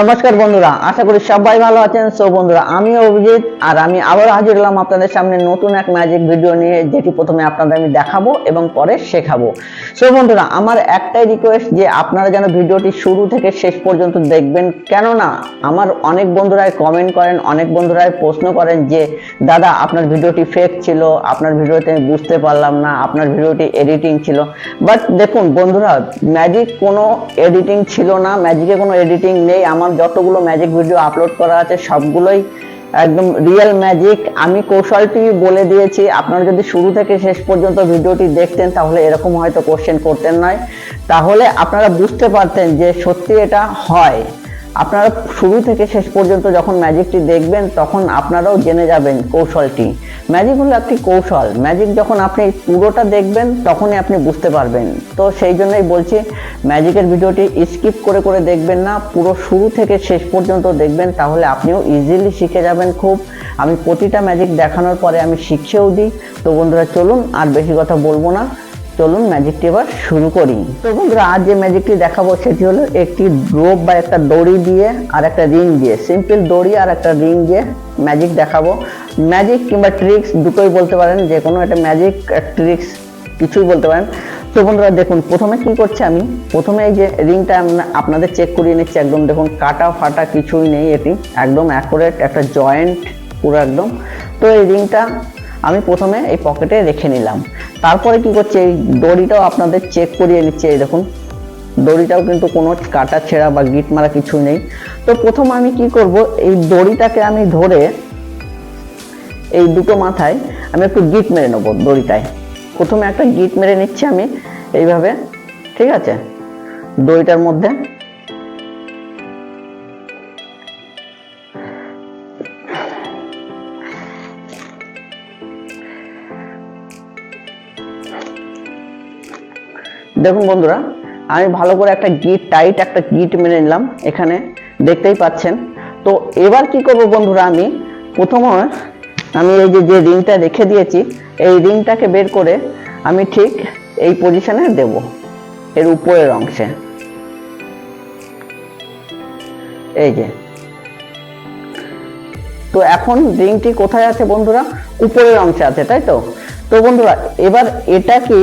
নমস্কার বন্ধুরা, আশা করি সবাই ভালো আছেন। সো বন্ধুরা আমি অভিজিৎ, আর আমি আবার হাজির হলাম আপনাদের সামনে নতুন এক ম্যাজিক ভিডিও নিয়ে, যেটি প্রথমে আপনাদের আমি দেখাবো এবং পরে শেখাবো। সো বন্ধুরা, আমার একটাই রিকোয়েস্ট যে আপনারা যেন ভিডিওটি শুরু থেকে শেষ পর্যন্ত দেখবেন। কেননা, আমার অনেক বন্ধুরাই কমেন্ট করেন, অনেক বন্ধুরাই প্রশ্ন করেন যে, দাদা, আপনার ভিডিওটি ফেক ছিল, আপনার ভিডিওতে আমি বুঝতে পারলাম না, আপনার ভিডিওটি এডিটিং ছিল। বাট দেখুন বন্ধুরা ম্যাজিক কোনো এডিটিং ছিল না ম্যাজিকে কোনো এডিটিং নেই। আমার যতগুলো ম্যাজিক ভিডিও আপলোড করা আছে, সবগুলোই একদম রিয়েল ম্যাজিক আমি কৌশলটি বলে দিয়েছি, আপনারা যদি শুরু থেকে শেষ পর্যন্ত ভিডিওটি দেখতেন, তাহলে এরকম হয়তো কোশ্চেন করতেন নয়। তাহলে আপনারা বুঝতে পারতেন যে সত্যি এটা হয়। আপনারা শুরু থেকে শেষ পর্যন্ত যখন ম্যাজিকটি দেখবেন, তখন আপনারাও জেনে যাবেন কৌশলটি। ম্যাজিক হলো একটি কৌশল। ম্যাজিক যখন আপনি পুরোটা দেখবেন, তখনই আপনি বুঝতে পারবেন। তো সেই জন্যই বলছি, ম্যাজিকের ভিডিওটি স্কিপ করে করে দেখবেন না, পুরো শুরু থেকে শেষ পর্যন্ত দেখবেন, তাহলে আপনিও ইজিলি শিখে যাবেন খুব। আমি প্রতিটা ম্যাজিক দেখানোর পরে আমি শিখিয়েও দিই। তো বন্ধুরা, চলুন, আর বেশি কথা বলব না। চলুন ম্যাজিকটি এবার শুরু করি। তো বন্ধুরা আজ যে ম্যাজিকটি দেখাবো সেটি হলো একটি রোপ বা একটা দড়ি দিয়ে আর একটা রিং দিয়ে। সিম্পল দড়ি আর একটা রিং দিয়ে ম্যাজিক দেখাবো। ম্যাজিক কিংবা ট্রিক্স দুটোই বলতে পারেন, যে কোনো একটা ম্যাজিক ট্রিক্স কিছুই বলতে পারেন। তো বন্ধুরা, দেখুন, প্রথমে কি করছি আমি? প্রথমে এই যে রিংটা আপনাদের চেক করিয়ে নিচ্ছি একদম। দেখুন, কাটা ফাটা কিছুই নেই এটি। একদম অ্যাকুরেট একটা জয়েন্ট পুরো একদম। তো এই রিংটা আমি প্রথমে এই পকেটে রেখে নিলাম। তারপরে কি করছে, এই দড়িটাও আপনাদের চেক করিয়ে নিচ্ছে, এই দেখুন। দড়িটাও কিন্তু কোনো কাটা ছেঁড়া বা গিট মারা কিছু নেই। তো প্রথম আমি কি করব, এই দড়িটাকে আমি ধরে এই দুটো মাথায় আমি একটু গিট মেরে নেব দড়িটায়। প্রথমে একটা গিট মেরে নিচ্ছি আমি, এইভাবে, ঠিক আছে? দড়িটার মধ্যে দেখুন বন্ধুরা, আমি ভালো করে একটা গিট টাইট একটা গিট মেরে নিলাম এখানে, দেখতেই পাচ্ছেন। তো এবার কি করব বন্ধুরা আমি? প্রথমে আমি এই যে যে রিংটা রেখে দিয়েছি, এই রিংটাকে বের করে আমি ঠিক এই পজিশনে দেব, এর উপরের অংশে। এই যে। তো এখন রিংটি কোথায় আছে বন্ধুরা? উপরের অংশে আছে, তাই তো? তো বন্ধুরা, এবার এটা কি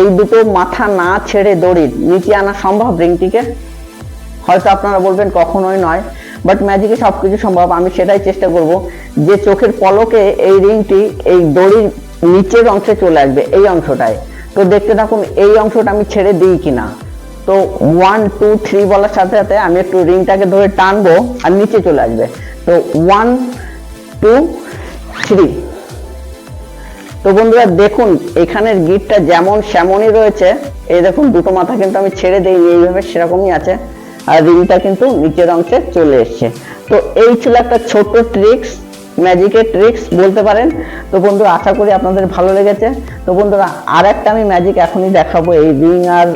এই দুটো মাথা না ছেড়ে দড়ির নিচে আনা সম্ভব রিংটিকে? হয়তো আপনারা বলবেন কখনোই নয় বাট ম্যাজিকে সব কিছু সম্ভব। আমি সেটাই চেষ্টা করব যে চোখের পলকে এই রিংটি এই দড়ির নিচের অংশে চলে আসবে, এই অংশটায়। তো দেখতে থাকুন, এই অংশটা আমি ছেড়ে দিই কিনা। তো ওয়ান টু থ্রি বলার সাথে সাথে আমি একটু রিংটাকে ধরে টানবো আর নিচে চলে আসবে। তো ওয়ান টু থ্রি তো বন্ধুরা দেখুন, এখানের গিটটা যেমন সেমনই রয়েছে। এই দেখুন, দুটো মাথা কিন্তু আমি ছেড়ে দিইনি, এইভাবে সেরকমই আছে। আর রিংটা কিন্তু নিচের অংশে চলে এসছে। তো এই ছিল একটা ছোট্ট ট্রিক্স ম্যাজিকের ট্রিক্স বলতে পারেন। তো বন্ধুরা, আশা করি আপনাদের ভালো লেগেছে। তো বন্ধুরা আর একটা আমি ম্যাজিক এখনই দেখাবো এই রিং আর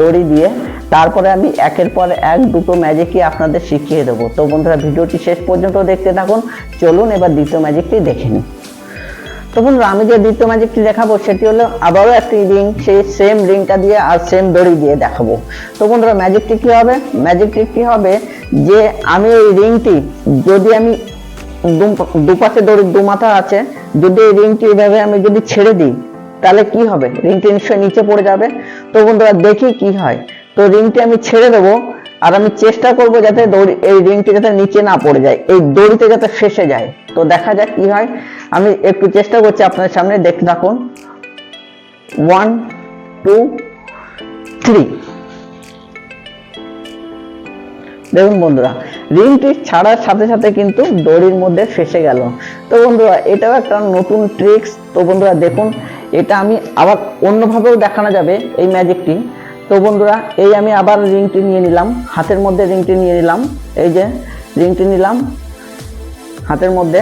দড়ি দিয়ে। তারপরে আমি একের পর এক দুটো ম্যাজিকই আপনাদের শিখিয়ে দেবো। তো বন্ধুরা, ভিডিওটি শেষ পর্যন্ত দেখতে থাকুন। চলুন এবার দ্বিতীয় ম্যাজিকটি দেখে নিই। তো বন্ধুরা আমি যে দ্বিতীয় ম্যাজিকটি দেখাবো, সেটি হলো আবারও একটি রিং, সেই সেম রিংটা দিয়ে আর সেম দড়ি দিয়ে দেখাবো। তো বন্ধুরা ম্যাজিকটি কি হবে? ম্যাজিকটি কি হবে? যে আমি এই রিংটি যদি আমি দুপাশে দড়ির দু মাথা আছে, যদি এই রিংটি এভাবে আমি যদি ছেড়ে দিই, তাহলে কি হবে? রিংটি নিশ্চয়ই নিচে পড়ে যাবে। তো বন্ধুরা, দেখি কি হয়। তো রিংটি আমি ছেড়ে দেবো আর আমি চেষ্টা করব যাতে দড়ি, এই রিংটি যাতে নিচে না পড়ে যায়, এই দড়িতে যাতে ফেসে যায়। তো দেখা যাক কি হয়। আমি একটু চেষ্টা করছি আপনার সামনে, দেখতে থাকুন। ওয়ান টু থ্রি দেখুন বন্ধুরা রিংটি ছাড়ার সাথে সাথে কিন্তু দড়ির মধ্যে ফেসে গেল। তো বন্ধুরা, এটাও একটা নতুন ট্রিক্স তো বন্ধুরা, দেখুন, এটা আমি আবার অন্যভাবেও দেখানো যাবে এই ম্যাজিকটি তো বন্ধুরা, এই আমি আবার রিংটি নিয়ে নিলাম। হাতের মধ্যে রিংটি নিয়ে নিলাম। এই যে রিংটি নিলাম হাতের মধ্যে।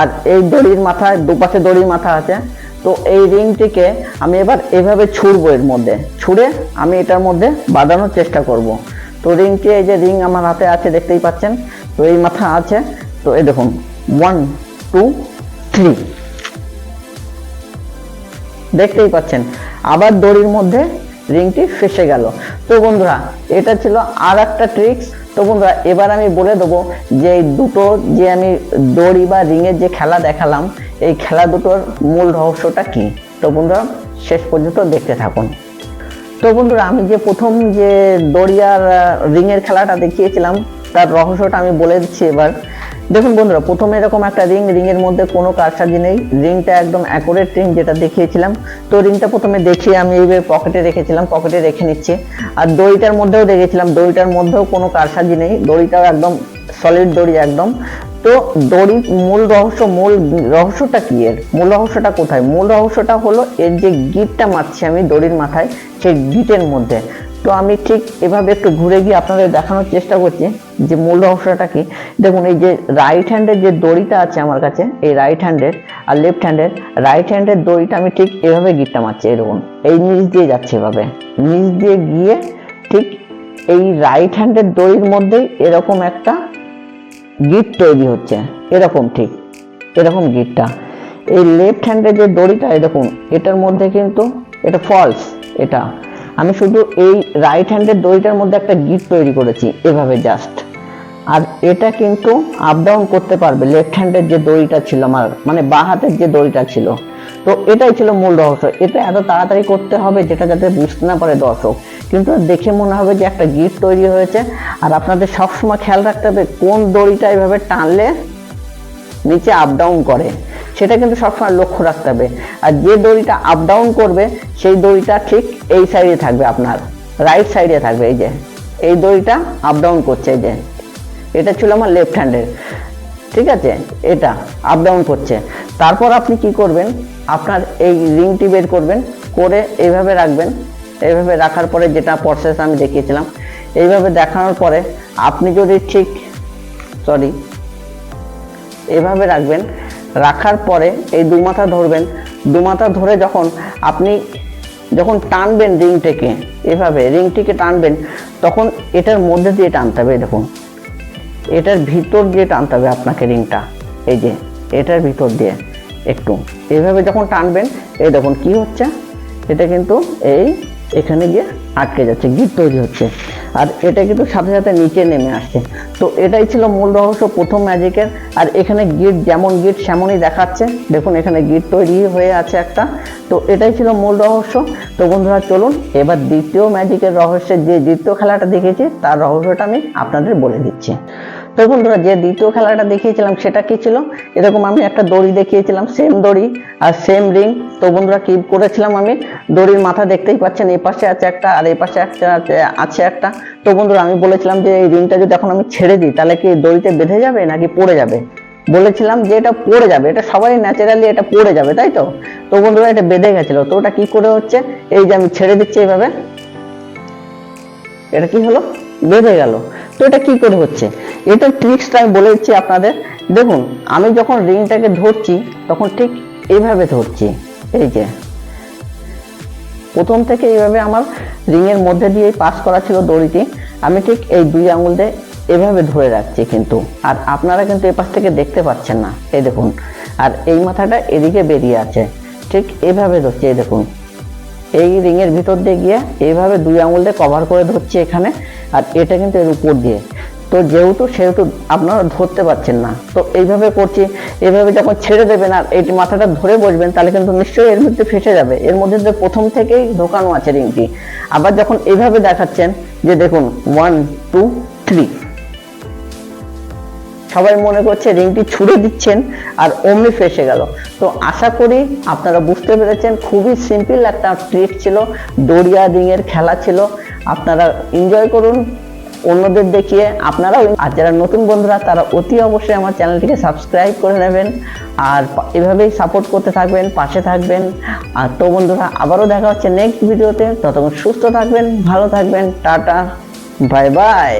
আর এই দড়ির মাথায়, দুপাশে দড়ির মাথা আছে। তো এই রিংটিকে আমি এবার এভাবে ছুড়বো এর মধ্যে। ছুঁড়ে আমি এটার মধ্যে বাঁধানোর চেষ্টা করব। তো রিংটি, এই যে রিং আমার হাতে আছে, দেখতেই পাচ্ছেন? তো এই মাথা আছে। তো এই দেখুন ওয়ান টু থ্রি দেখতেই পাচ্ছেন? আবার দড়ির মধ্যে রিংটি ফেসে গেল। তো বন্ধুরা, এটা ছিল আর একটা ট্রিক্স তো বন্ধুরা, এবার আমি বলে দেবো যে এই দুটো যে আমি দড়ি বা রিংয়ের যে খেলা দেখালাম, এই খেলা দুটোর মূল রহস্যটা কি? তো বন্ধুরা, শেষ পর্যন্ত দেখতে থাকুন। তো বন্ধুরা, আমি যে প্রথম যে দড়ি আর রিংয়ের খেলাটা দেখিয়েছিলাম, তার রহস্যটা আমি বলে দিচ্ছি এবার। দেখুন বন্ধুরা, প্রথমে এরকম একটা রিং রিংয়ের মধ্যে কোনো কারসাজি নেই। রিংটা একদম অ্যাকুরেট রিং যেটা দেখিয়েছিলাম। তো রিংটা প্রথমে দেখিয়ে আমি এইভাবে পকেটে রেখেছিলাম পকেটে রেখে নিচ্ছি। আর দড়িটার মধ্যেও দেখেছিলাম, দড়িটার মধ্যেও কোনো কারসাজি নেই। দড়িটাও একদম সলিড দড়ি একদম। তো দড়ি মূল রহস্য, মূল রহস্যটা কি এর? মূল রহস্যটা কোথায়? মূল রহস্যটা হলো এর যে গিটটা মারছি আমি দড়ির মাথায়, সেই গিটের মধ্যে। তো আমি ঠিক এভাবে একটু ঘুরে গিয়ে আপনাদের দেখানোর চেষ্টা করছি যে মূল রহস্যটা কি। দেখুন, এই যে রাইট হ্যান্ডের যে দড়িটা আছে আমার কাছে, এই রাইট হ্যান্ডের আর লেফট হ্যান্ডের রাইট হ্যান্ডের দড়িটা আমি ঠিক এভাবে গিটটা মারছি এরকম এই নিচ দিয়ে যাচ্ছে এভাবে। নিচ দিয়ে গিয়ে ঠিক এই রাইট হ্যান্ডের দড়ির মধ্যেই এরকম একটা গিট তৈরি হচ্ছে, এরকম ঠিক, এরকম গিটটা। এই লেফট হ্যান্ডের যে দড়িটা দেখুন, এটার মধ্যে কিন্তু এটা ফলস এটা। আমি শুধু এই রাইট হ্যান্ডের দড়িটার মধ্যে একটা গিট তৈরি করেছি, এভাবে জাস্ট আর এটা কিন্তু আপ ডাউন করতে পারবে লেফট হ্যান্ডের যে দড়িটা ছিল আমার মানে বাঁ হাতের যে দড়িটা ছিল। তো এটাই ছিল মূল রহস্য। এটা এত তাড়াতাড়ি করতে হবে যেটা যাতে বুঝতে না পারে দর্শক। কিন্তু দেখে মনে হবে যে একটা গিট তৈরি হয়েছে। আর আপনাদের সবসময় খেয়াল রাখতে হবে কোন দড়িটা এভাবে টানলে নিচে আপ ডাউন করে। সেটা কিন্তু সবসময় লক্ষ্য রাখতে হবে। আর যে দড়িটা আপ ডাউন করবে, সেই দড়িটা ঠিক এই সাইডে থাকবে আপনার। রাইট সাইডে থাকবে, এই যে। এই দড়িটা আপ ডাউন করছে, এই যে। এটা ছিল আমার লেফট হ্যান্ডের ঠিক আছে? এটা আপ ডাউন করছে। তারপর আপনি কি করবেন? আপনার এই রিংটি বের করবেন, করে এইভাবে রাখবেন। এইভাবে রাখার পরে যেটা প্রসেস আমি দেখিয়েছিলাম, এইভাবে দেখানোর পরে আপনি যদি ঠিক সরি এভাবে রাখবেন রাখার পরে এই দু মাথা ধরবেন। দু মাথা ধরে যখন আপনি যখন টানবেন রিংটিকে, এভাবে রিংটিকে টানবেন, তখন এটার মধ্যে দিয়ে টানতে হবে দেখুন। এটার ভিতর দিয়ে টানতে হবে আপনাকে রিংটা। এই যে, এটার ভিতর দিয়ে একটু। এইভাবে যখন টানবেন, এই দেখুন কি হচ্ছে? এটা কিন্তু এই এখানে গিয়ে আটকে যাচ্ছে, গিট তৈরি হচ্ছে। আর এটা কিন্তু সাথে সাথে নিচে নেমে আসছে তো এটাই ছিল মূল রহস্য, প্রথম ম্যাজিকের আর এখানে গিট যেমন গিট সেমনই দেখাচ্ছে। দেখুন, এখানে গিট তৈরি হয়ে আছে একটা। তো এটাই ছিল মূল রহস্য। তো বন্ধুরা, চলুন এবার দ্বিতীয় ম্যাজিকের রহস্যের যে দ্বিতীয় খেলাটা দেখেছি, তার রহস্যটা আমি আপনাদের বলে দিচ্ছি। তো বন্ধুরা যে দ্বিতীয় খেলাটা দেখিয়েছিলাম সেটা কি ছিল? এরকম আমি একটা দড়ি দেখিয়েছিলাম সেম দড়ি আর সেম রিং তো বন্ধুরা, কি করেছিলাম আমি? দড়ির মাথা দেখতেই পাচ্ছেন, এই পাশে আছে একটা আর এই পাশে একটা আছে- একটা। তো বন্ধুরা, আমি বলেছিলাম যে এই রিংটা যদি এখন আমি ছেড়ে দিই, তাহলে কি দড়িতে বেঁধে যাবে নাকি পড়ে যাবে? বলেছিলাম যে এটা পড়ে যাবে, এটা সবাই ন্যাচারালি এটা পড়ে যাবে, তাই তো? তো বন্ধুরা, এটা বেঁধে গেছিল। তো ওটা কি করে হচ্ছে? এই যে আমি ছেড়ে দিচ্ছি এইভাবে এটা কি হলো? বেঁধে গেল। তো এটা কি করে হচ্ছে? এটা ট্রিক্সটা আমি বলে দিচ্ছি আপনাদের। দেখুন, আমি যখন রিংটাকে ধরছি, তখন ঠিক এইভাবে ধরছি। এই যে। প্রথম থেকে এইভাবে আমার রিংয়ের মধ্যে দিয়ে পাস করা ছিল দড়িটি। আমি ঠিক এই দুই আঙুল দিয়ে এভাবে ধরে রাখছি কিন্তু। আর আপনারা কিন্তু এপাশ থেকে দেখতে পাচ্ছেন না। এই দেখুন। আর এই মাথাটা এদিকে বেরিয়ে আছে। ঠিক এভাবে ধরছি, এই দেখুন। এই রিং এর ভিতর দিয়ে গিয়ে এইভাবে দুই আঙুল দিয়ে কভার করে ধরছি এখানে, আর এটা কিন্তু এর উপর দিয়ে। তো যেহেতু, সেহেতু আপনারা ধরতে পারছেন না। তো এইভাবে করছি, এইভাবে যখন ছেড়ে দেবেন আর এই মাথাটা ধরে বসবেন, তাহলে কিন্তু নিশ্চয়ই এর মধ্যে ফেসে যাবে। এর মধ্যে তো প্রথম থেকেই ঢোকানো আছে রিংটি। আবার যখন এইভাবে দেখাচ্ছেন, যে দেখুন ওয়ান টু থ্রি সবাই মনে করছে রিংটি ছুড়ে দিচ্ছেন আর অমনি ফেসে গেল। তো আশা করি আপনারা বুঝতে পেরেছেন, খুবই সিম্পল একটা ট্রিক ছিল, দড়িয়া রিংয়ের খেলা ছিল। আপনারা এনজয় করুন, অন্যদের দেখিয়ে আপনারাও আর যারা নতুন বন্ধুরা, তারা অতি অবশ্যই আমার চ্যানেলটিকে সাবস্ক্রাইব করে নেবেন। আর এভাবেই সাপোর্ট করতে থাকবেন, পাশে থাকবেন। আর তো বন্ধুরা, আবারও দেখা হচ্ছে নেক্সট ভিডিওতে ততক্ষণ সুস্থ থাকবেন, ভালো থাকবেন, টাটা বাই বাই